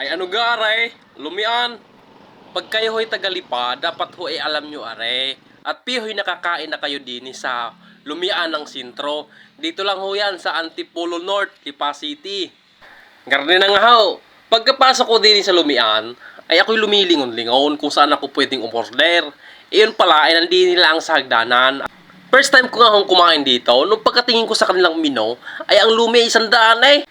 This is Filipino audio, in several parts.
Ay ano ga aray, lumian. Pag kayo ho'y tagalipa, dapat ho ay alam nyo are. At piho'y nakakain na kayo din sa lumian ng sintro. Dito lang ho yan sa Antipolo North, Lipa City. Garne na nga ho. Pagkapasok ko din sa lumian, ay ako'y lumilingon-lingon kung saan ako pwedeng umorder. Iyon pala ay nandini nila ang sa hagdanan. First time ko nga hong kumain dito, nung pagkatingin ko sa kanilang mino, ay ang lumi ay isang daan eh.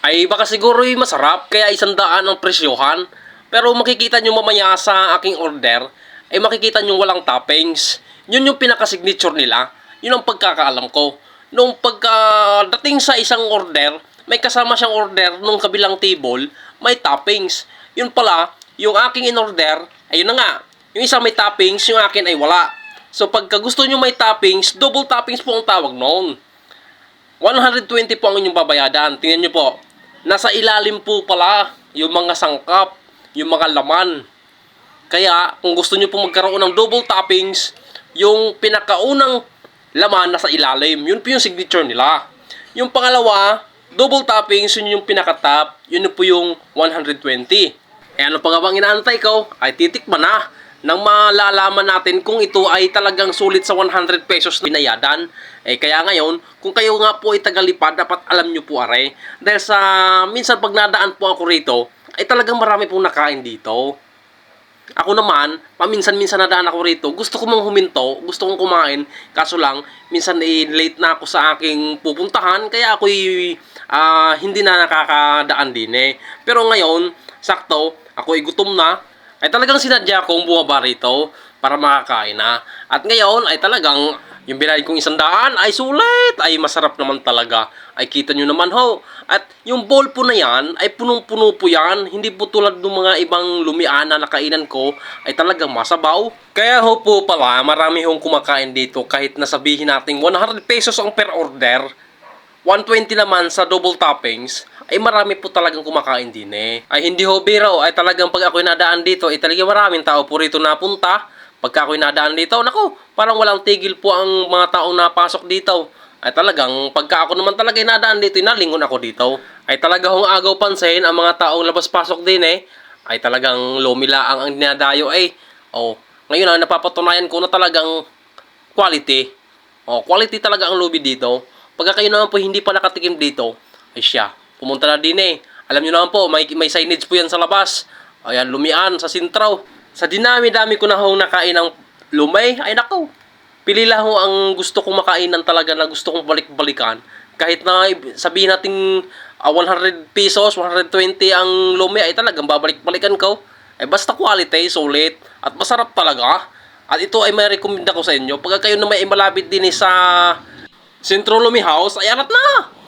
Ay baka siguro yung masarap, kaya isang daan ang presyohan. Pero makikita nyo mamaya sa aking order, ay makikita nyo walang toppings. Yun yung pinaka-signature nila. Yun ang pagkakaalam ko. Nung pagkadating sa isang order, may kasama siyang order nung kabilang table, may toppings. Yun pala, yung aking in-order, ayun na nga. Yung isa may toppings, yung akin ay wala. So pagka gusto nyo may toppings, double toppings po ang tawag noon. 120 po ang inyong babayadan. Tingnan nyo po. Nasa ilalim po pala yung mga sangkap, yung mga laman. Kaya, kung gusto nyo po magkaroon ng double toppings, yung pinakaunang laman nasa ilalim. Yun po yung signature nila. Yung pangalawa, double toppings, yun yung pinakatap. Yun po yung 120. Eh ano pa nga bang inaantay ko? Ay titikman na nang malalaman natin kung ito ay talagang sulit sa 100 pesos na binayadan. Eh kaya ngayon, kung kayo nga po ay tagalipad, dapat alam nyo po are. Dahil sa minsan pag nadaan po ako rito, ay talagang marami pong nakain dito. Ako naman, paminsan-minsan nadaan ako rito, gusto ko mang huminto, gusto kong kumain, kaso lang, minsan eh, late na ako sa aking pupuntahan, kaya ako'y ah, hindi na nakakadaan din eh. Pero ngayon, sakto, ako ay gutom na, ay talagang sinadya kong bumaba rito para makakain na. At ngayon ay talagang yung binayad kong isang daan ay sulit, ay masarap naman talaga. Ay kita nyo naman ho. At yung bowl po na yan ay punong-puno po yan. Hindi po tulad ng mga ibang lumian na nakainan ko ay talagang masabaw. Kaya ho po pala marami hong kumakain dito kahit nasabihin natin 100 pesos ang per order. 120 naman sa double toppings, ay marami po talagang kumakain din eh. Ay hindi ho biro, ay talagang pag ako'y nadaan dito, ay talagang maraming tao po rito napunta. Pagka ako'y nadaan dito, nako, parang walang tigil po ang mga taong napasok dito. Ay talagang, pagka ako naman talaga nadaan dito, nalingon ako dito. Ay talaga hong agaw pansin ang mga taong labas-pasok din eh. Ay talagang lumilaang ang dinadayo ay. Oh, ngayon na napapatunayan ko na talagang quality. Oh, quality talaga ang lobby dito. Pagka kayo naman po hindi pa nakatikim dito, ay siya, pumunta na din eh. Alam niyo naman po, may, may signage po yan sa labas. Ayan, lumian sa sintraw. Sa dinami-dami ko na hong nakain ng lumay, ay nako. Pili lang ho ang gusto kong makainan talaga na gusto kong balik-balikan. Kahit na sabihin natin ah, 100 pesos, 120 ang lumay, ay talagang babalik-balikan ko. Ay basta quality, sulit, at masarap talaga. At ito ay may recommend ko sa inyo. Pagka kayo na may malapit din eh sa Centro Lumi House, ay arat na!